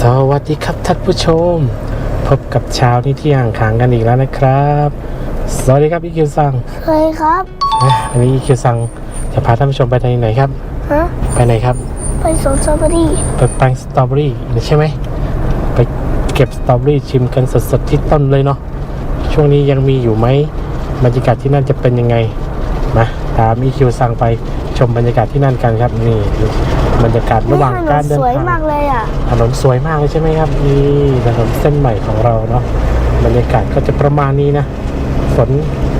สวัสดีครับท่านผู้ชม พบกับเช้านี้ที่ห่างขางกันอีกแล้วนะครับ สวัสดีครับอีคิวซังเคยครับอะวันนี้อีคิวซังจะพาท่านผู้ชมไปที่ไหนครับ ฮะไปไหนครับ ไปสวนสตรอเบอรี่ไปแปลงสตรอเบอรี่ใช่ไหมไปเก็บสตรอเบอรี่ชิมกันสดๆที่ต้นเลยเนาะช่วงนี้ยังมีอยู่ไหมบรรยากาศที่นั่นจะเป็นยังไงมาตามอีคิวซังไปชมบรรยากาศที่นั่นกันครับนี่ บรรยากาศระหว่างการเดินสวยทางมากเลยอะถนนสวยมากเลยใช่ไหมครับนี่ถนนเส้นใหม่ของเราเนาะบรรยากาศก็จะประมาณนี้นะฝน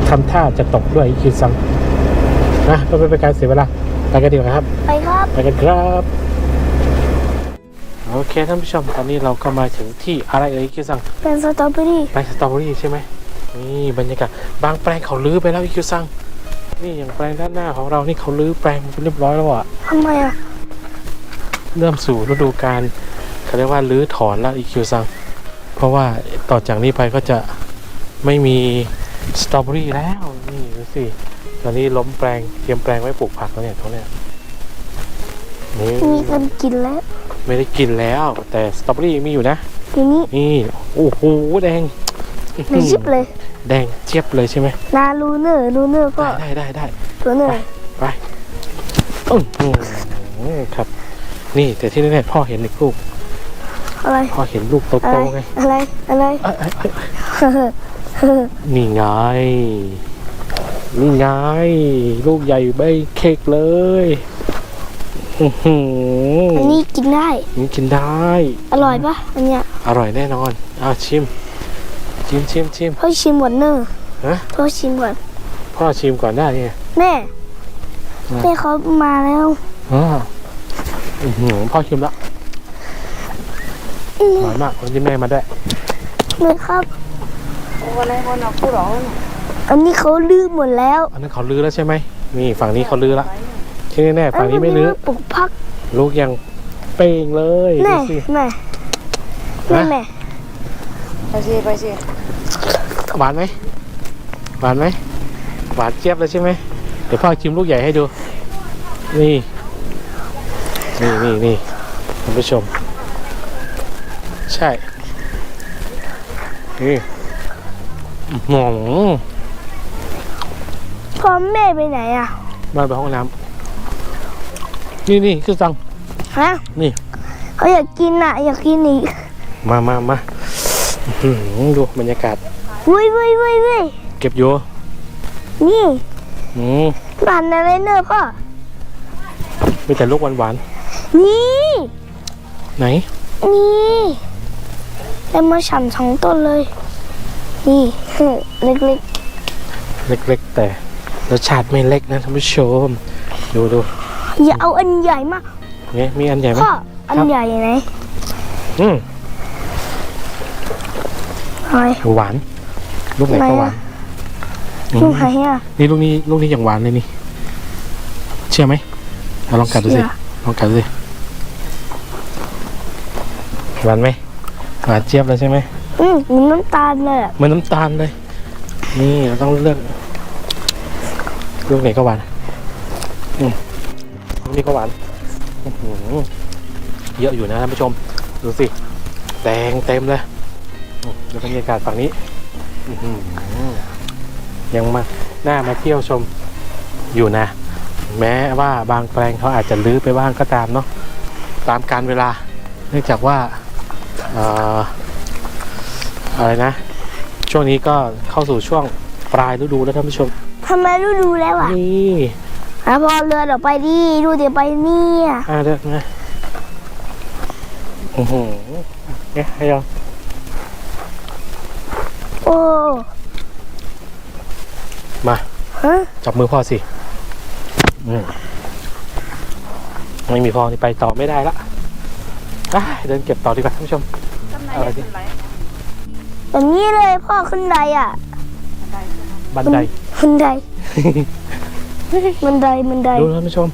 ทำท่าจะตกด้วยคิวซังนะก็ไม่เป็นการเสียเวลาไปกันดีกว่าครับไปครับไปกันครับโอเคท่านผู้ชมตอนนี้เราก็มาถึงที่อะไรเอ่ยคิวซังเป็นสตรอเบอรี่แปลงสตรอเบอรี่ใช่ไหมนี่บรรยากาศบางแปลงเขาลื้อไปแล้วคิวซังนี่อย่างแปลงด้านหน้าของเรานี่เขาลื้อแปลงไปเรียบร้อยแล้วอะทำไมอะ เริ่มสู่ฤดูการเขาเรียกว่ารื้อถอนแล้วอีคิวซัง เพราะว่าต่อจากนี้ไปก็จะไม่มีสตรอเบอรี่แล้วนี่ดูสิตอนนี้ล้มแปลงเตรียมแปลงไว้ปลูกผักแล้วเนี่ยตรงเนี้ยนี่มีคนกินแล้ว ไม่ได้กินแล้ว แต่สตรอเบอรี่ยังมีอยู่นะทีนี้นี่โอ้โหแดงในชิปเลย แดงเจี๊ยบเลยใช่ไหมนาลูเนอร์ลูเนอร์ก็ได้ได้ได้ได้ตัวเนอร์ไปอื้อหือครับ นี่แต่ที่แน่ๆพ่อเห็นอีกลูก อะไร พ่อเห็นลูกอะโตไรๆไงอะไร อะไร เอ้ยเอ้ยเอ้ยนี่ไง นี่ไง ลูกใหญ่ใบเค้กเลยอื้อหืออันนี้กินได้ นี่กินได้ อร่อยปะอันเนี้ยอร่อยแน่นอนอ้าวชิม ชิมชิมชิม พ่อชิมหมดเนอร์ฮะ พ่อชิมก่อนพ่อชิมก่อนได้เนี่ยแม่ อืม แม่เขามาแล้วอ๋อ อื้อหือพ่อชิมแล้วหวานมากวันนี้แม่มาด้วยแม่ครับอันนี้เขาลื้อหมดแล้วอันนั้นเขาลื้อแล้วใช่ไหมนี่ฝั่งนี้เขาลื้อละที่แน่ๆฝั่งนี้ไม่ลื้อปลูกพัก ลูกยังเป้งเลยดูแม่สิแม่แม่แม่ไปสิไปสิหวานไหมหวานไหมหวานเจี๊ยบเลยใช่ไหมเดี๋ยวพ่อชิมลูกใหญ่ให้ดู นี่ นี่นี่นี่ท่านผู้ชม ใช่ นี่หอมพ่อแม่ไปไหนอะมาไปห้องน้ำนี่นี่คือตังฮะนี่เขาอยากกินอะ อยากกินอีก มามามาอื้อหือดูบรรยากาศวุ้ยวุ้ยวุ้ยวุ้ยเก็บอยู่นี่อืมผ่านอะไรเนอร์พ่อมีแต่ลูกหวานนี่ ๆไหน นี่ได้มาฉ่ำสองต้นเลย นี่เล็กเล็กๆ แต่รสชาติไม่เล็กนะท่านผู้ชม ดูดูๆ อย่าเอาอันใหญ่มากเนี่ยมีอันใหญ่ไหมพ่ออันใหญ่ไหนอืมอะไรหวาน ลูกไหนก็หวานอืมลูกไหนอะ นี่ลูกนี้ลูกนี้อย่างหวานเลยนี่ เชื่อไหมเอาลองกัดดูสิเชื่อ ลองกัดดูสิ หวานไหมหวานเจี๊ยบเลยใช่ไหมอืมเหมือนน้ำตาลเลยอะเหมือนน้ำตาลเลย นี่เราต้องเลือกลูกไหนก็หวานอืมลูกนี้ก็หวานอื้อหือเยอะอยู่นะท่านผู้ชม ดูสิแดงเต็มเลยอืมดูบรรยากาศฝั่งนี้อื้อหือยังมาหน้ามาเที่ยวชมอยู่นะ แม้ว่าบางแปลงเขาอาจจะลื้อไปบ้างก็ตามเนาะตามการเวลา เนื่องจากว่าเอ่ออะไรนะ ช่วงนี้ก็เข้าสู่ช่วงปลายฤดูแล้วท่านผู้ชมทำไมรู้ดูแล้วอะนี่อะพอเรือเดี๋ยวไปดิดูเดี๋ยวไปเนี่ยอ่าเด้อนะโอ้โหเนี่ยให้เราโอ้มาฮะจับมือพ่อสิอืมไม่มีพ่อนี่ไปต่อไม่ได้ละอะเดินเก็บต่อดีกว่าท่านผู้ชม อะไรดิอย่างนี้เลยพ่อขึ้นไดอะบันไดบันไดบันไดบันไดดูท่านผู้ชม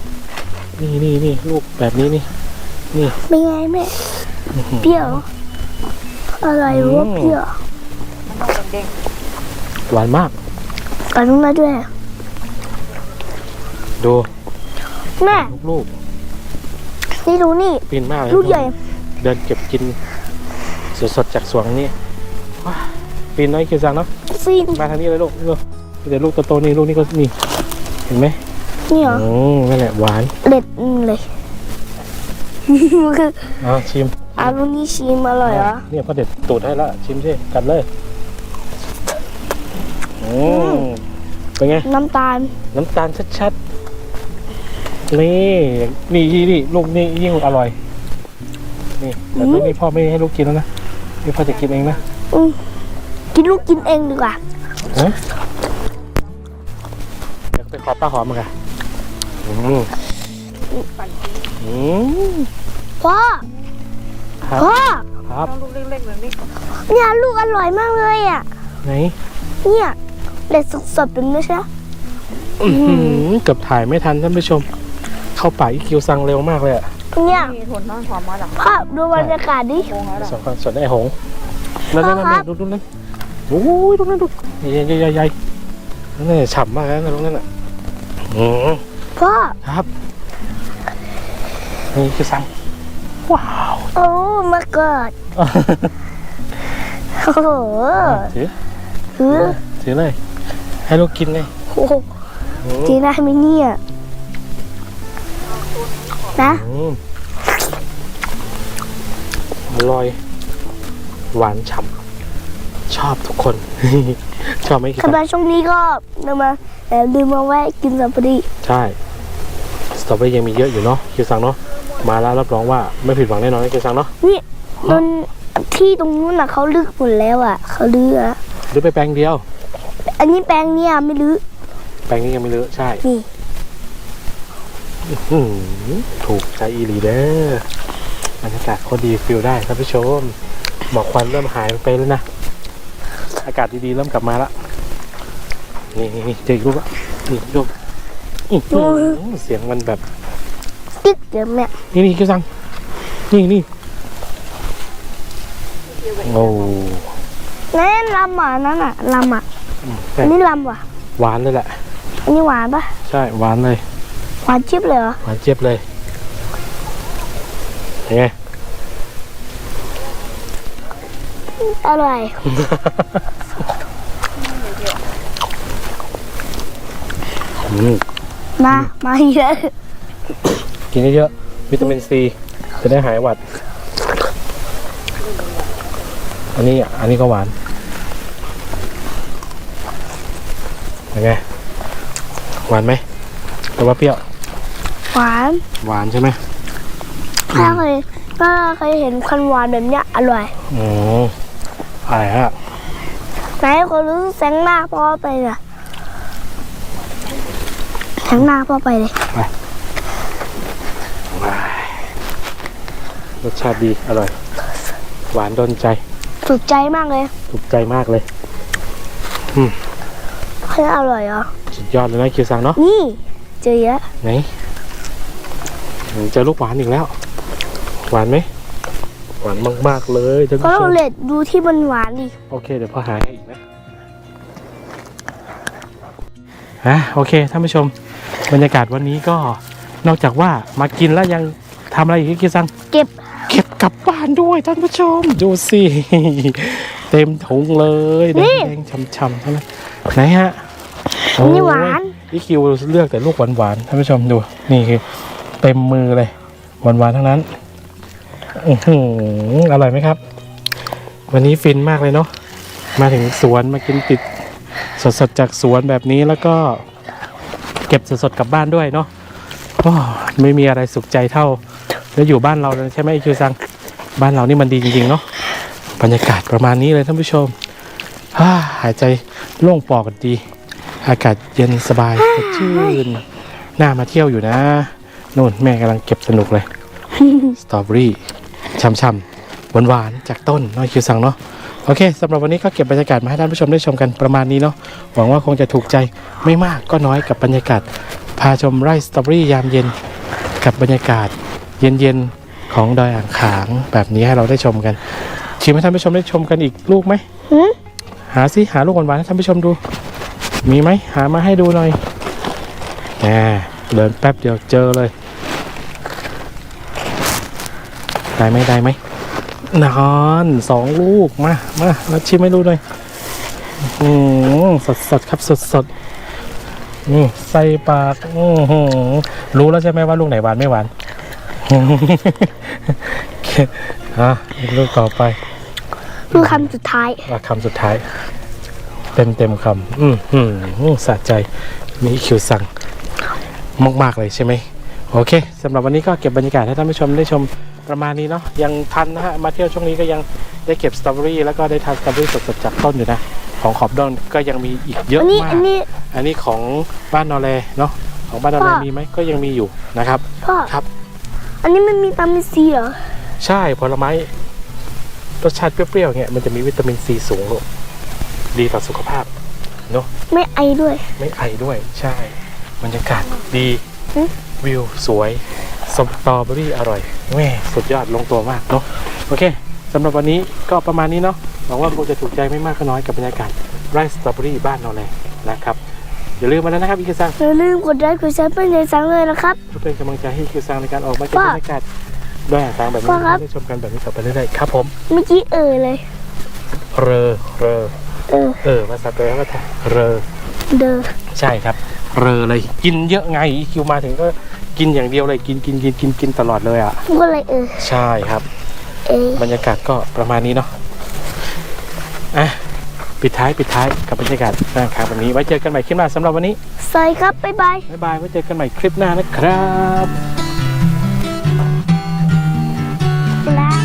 นี่นี่นี่ลูกแบบนี้นี่นี่เป็นไงแม่อื้อหือเปรี้ยวอะไรวะเปรี้ยวมันต้องเด้งหวานมากกันตรงนั้นด้วยดูแม่ลูกนี่ดูนี่ๆปีนมากเลยลูกใหญ่ เดินเก็บกิน สดๆจากสวนนี่ว้าปีนน้อยคิวซังเนาะฟินมาทางนี้เลยลูกนี่ลูกเดี๋ยวลูกโตๆนี่ลูกนี่ก็นี่เห็นไหมนี่เหรออืมนั่นแหละหวานเด็ดเลยคือเอาชิมอารุนี่ชิมอร่อยเหรอเนี่ยพ่อเด็ดตูดให้ละชิมสิกัดเลยอืมเป็นไงน้ำตาล น้ำตาลชัดๆนี่นี่นี่นี่ลูกนี่ยิ่งอร่อยนี่แต่ลูกนี่พ่อไม่ให้ลูกกินแล้วนะ นี่พ่อจะกินเองนะอืมกินลูกกินเองดีกว่าฮะเดี๋ยวไปขอป้าหอมมากันอืมอืมพ่อครับพ่อครับต้องลูกเล็กๆแบบนี้เนี่ยลูกอร่อยมากเลยอะ ไหนเนี่ยเด็ดสดๆเป็นไม่ใช่อื้อหือเกือบถ่ายไม่ทันท่านผู้ชม เข้าป่าอีคิวซังเร็วมากเลยอะ เนี่ยมีผลน้อยความมาหลังพ่อดูบรรยากาศดิโมงแล้วล่ะสองคนส่วนไอ้หงส์นั่นนั่นนั่นครับดูดูนั่นโอ้ยดูนั่นดูใหญ่ใหญ่ใหญ่ใหญ่นั่นน่ะฉ่ำมากนะตรงนั้นอะอืมพ่อครับนี่คือซังว้าวโอ้มาเกิดโอ้โหถือหือถือเลยให้ลูกกินเลยโอ้โหอืมจีน่าไหมเนี่ย นะอืมอร่อย หวานฉ่ำชอบทุกคน ชอบไหมคิดสำหรับช่วงนี้ก็นำมาแต่ลืมมาแวะกินสับปะรดใช่สตรอเบอรี่ยังมีเยอะอยู่เนาะคิวซังเนาะมาแล้วรับรองว่าไม่ผิดหวังแน่นอนนะคิวซังเนาะนี่นนที่ตรงนู้นน่ะเขาลึกหมดแล้วอะเขาลืออะหรือไปแปลงเดียว อันนี้แปลงเนี่ยไม่ลึกแปลงนี้ยังไม่เลอะใช่นี่อื้อหือ ถูกใจอีหลีเด้อบรรยากาศโคตรดีฟิลได้ท่านผู้ชม หมอกควันเริ่มหายไปแล้วนะ อากาศดีๆเริ่มกลับมาละ นี่นี่นี่เจออีกลูกละนี่ลูกอื้อหือเสียงมันแบบ ติ๊กเดี๋ยวแม่นี่นี่คิวซัง นี่นี่โอ้นั่นลำอะนั่นอะลำอะแต่อันนี้ลำว่ะหวานเลยแหละอันนี้หวานปะใช่หวานเลย หวานชิบเลยเหรอหวานเจี๊ยบเลยเป็นไง อร่อยอืมมา มาเยอะกินเยอะๆวิตามินซีจะได้หายหวัด อันนี้อะอันนี้ก็หวานเป็นไง หวานไหมหรือว่าเปรี้ยว หวานหวานใช่ไหมถ้าเคยถ้าเคยเห็นคันหวานแบบเนี้ยอร่อยอืมอะไรฮะไหนคนรู้แสงหน้าพ่อไปเลยแสงหน้าพ่อไปเลยรสชาติดีอร่อย หวานโดนใจถูกใจมากเลย ถูกใจมากเลยเฮ้ยอร่อยเหรอสุดยอดเลยนะคิวซังเนาะนี่ เจอเยอะไหนอืม เจอลูกหวานอีกแล้ว หวานไหม หวานมาก ๆ เลยท่านก็ผู้ชเรามเลดดูที่มันหวานดิโอเค เดี๋ยวพอหาให้อีกนะอะโอเคท่านผู้ชม บรรยากาศวันนี้ก็นอกจากว่ามากินแล้วยังทำอะไรอีกคิวซัง เก็บเก็บกลับบ้านด้วยท่านผู้ชม ดูสิ เต็มถุงเลยแดงๆช่ำๆใช่ไหมไหนฮะอันนี้หวาน โอ้ยอีคิวเลือกแต่ลูกหวานๆท่านผู้ชมดูนี่คือ เต็มมือเลยหวานๆทั้งนั้นอืออร่อยไหมครับ วันนี้ฟินมากเลยเนาะมาถึงสวนมากินติดสดๆจากสวนแบบนี้แล้วก็เก็บสดๆกลับบ้านด้วยเนาะไม่มีอะไรสุขใจเท่า แล้วอยู่บ้านเราเลยใช่ไหมคิวซังบ้านเรานี่มันดีจริงๆเนาะบรรยากาศประมาณนี้เลยท่านผู้ชมาหายใจโล่งปอกันดี อากาศเย็นสบายสดชื่นน่ามาเที่ยวอยู่นะ นู่นแม่กำลังเก็บสนุกเลย สตรอเบอรี่ช่ำๆหวานๆจากต้นน้อยคิวซังเนาะโอเคสำหรับวันนี้ก็เก็บบรรยากาศมาให้ท่านผู้ชมได้ชมกันประมาณนี้เนาะหวังว่าคงจะถูกใจไม่มากก็น้อยกับบรรยากาศ พาชมไร่สตรอเบอรี่ยามเย็นกับบรรยากาศ เย็นๆของดอยอ่างขางแบบนี้ให้เราได้ชมกัน ชิมให้ท่านผู้ชมได้ชมกันอีกลูกไหมหืมหาสิหาลูกหวานๆให้ท่านผู้ชมดู มีไหมหามาให้ดูหน่อยแหมเดินแป๊บเดียวเจอเลย ได้ไหมได้ไหมนอนสองลูก มา มามาชิมให้ดูหน่อยอืมสดสดๆครับสดสดๆนี่ใส่ปากอือหือรู้แล้วใช่ไหมว่าลูกไหนหวานไม่หวานอะอีกลูกต่อไปดูคำสุดท้ายว่าคำสุดท้าย เต็มเต็มคำอืมอืมอืมสะใจมีคิวสั่งมากๆเลยใช่ไหมโอเคสำหรับวันนี้ก็เก็บบรรยากาศให้ท่านผู้ชมได้ชม ประมาณนี้เนาะยังทันนะฮะมาเที่ยวช่วงนี้ก็ยังได้เก็บสตรอเบอรี่แล้วก็ได้ทานสตรอเบอรี่สดๆจากต้นอยู่นะของขอบดอนก็ยังมีอีกเยอะอันนี้มาก อันนี้อันนี้ของบ้านนอแลเนาะของบ้านนอแลพ่อมีไหมก็ยังมีอยู่นะครับพ่อครับ อันนี้มันมีตามินซีเหรอใช่ผลไม้รสชาติเปรี้ยวๆเนี่ยมันจะมีวิตามินซีสูงลูกดีต่อสุขภาพไม่ไอด้วย ไม่ไอด้วยใช่บรรยากาศดีอืมวิวสวย สตรอเบอรี่อร่อยแม่สุดยอดลงตัวมากเนาะโอเคสำหรับวันนี้ก็ประมาณนี้เนาะหวังว่าคงจะถูกใจไม่มากก็น้อยกับบรรยากาศไร่สตรอเบอรี่บ้านนอแลนะครับอย่าลืมมาแล้วนะครับอีกซังอย่าลืมกดไลค์กดแชร์เป็นใจสังเลยนะครับเพื่อเป็นกำลังใจให้คิวซังในการออกมาเก็บบรรยากาศด้วยอ่างทางแบบนี้พ่อครับได้ชมกันแบบนี้ต่อไปเรื่อยๆครับผมเมื่อกี้เออเลยเรอเรอเออเออภาษาแปลว่าเรอเดอใช่ครับ เรอเลยกินเยอะไงอีคิวมาถึงก็ กินอย่างเดียวเลยกินกินกินกินกินตลอดเลยอะพูดอะไรเออใช่ครับ เออบรรยากาศก็ประมาณนี้เนาะอะปิดท้ายปิดท้ายกับบรรยากาศหน้าค้างแบบนี้ไว้เจอกันใหม่คลิปหน้าสำหรับวันนี้สวัสดีครับบ๊ายบาย บ๊ายบายไว้เจอกันใหม่คลิปหน้านะครับ แล้ว